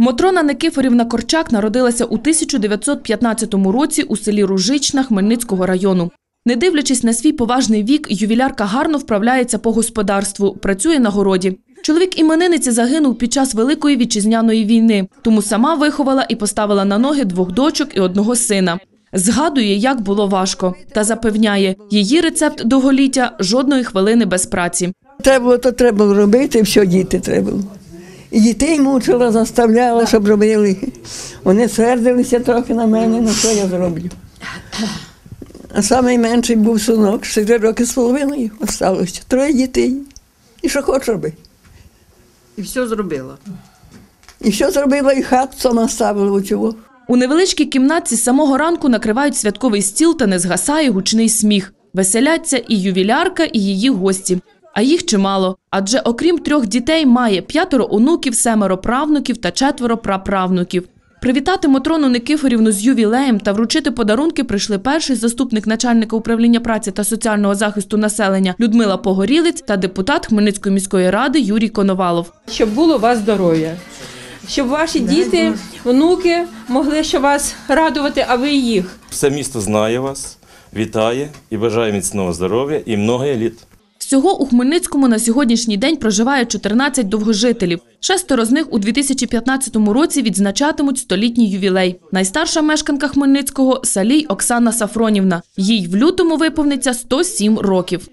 Мотрона Никифорівна Корчак народилася у 1915 році у селі Ружична Хмельницького району. Не дивлячись на свій поважний вік, ювілярка гарно вправляється по господарству, працює на городі. Чоловік іменинниці загинув під час Великої вітчизняної війни, тому сама виховала і поставила на ноги двох дочок і одного сина. Згадує, як було важко, та запевняє, її рецепт довголіття жодної хвилини без праці. Треба було, то треба було робити, все діти треба було. І дітей мучила, заставляла, щоб робили. Вони сердилися трохи на мене, ну що я зроблю. А найменший був синок, 4 роки з половиною осталося. Троє дітей. І що хочеш роби. І все зробила. І все зробила, і хату сама ставила у чого. У невеличкій кімнатці з самого ранку накривають святковий стіл та не згасає гучний сміх. Веселяться і ювілярка, і її гості. А їх чимало, адже окрім трьох дітей має п'ятеро онуків, семеро правнуків та четверо праправнуків. Привітати Мотрону Никифорівну з ювілеєм та вручити подарунки прийшли перший заступник начальника управління праці та соціального захисту населення Людмила Погорілець та депутат Хмельницької міської ради Юрій Коновалов. щоб було у вас здоров'я, щоб ваші діти, внуки могли ще вас радувати, а ви їх. Все місто знає вас, вітає і бажає міцного здоров'я і много літ. Всього у Хмельницькому на сьогоднішній день проживає 14 довгожителів. Шестеро з них у 2015 році відзначатимуть столітній ювілей. Найстарша мешканка Хмельницького – Салій Оксана Сафронівна. Їй в лютому виповниться 107 років.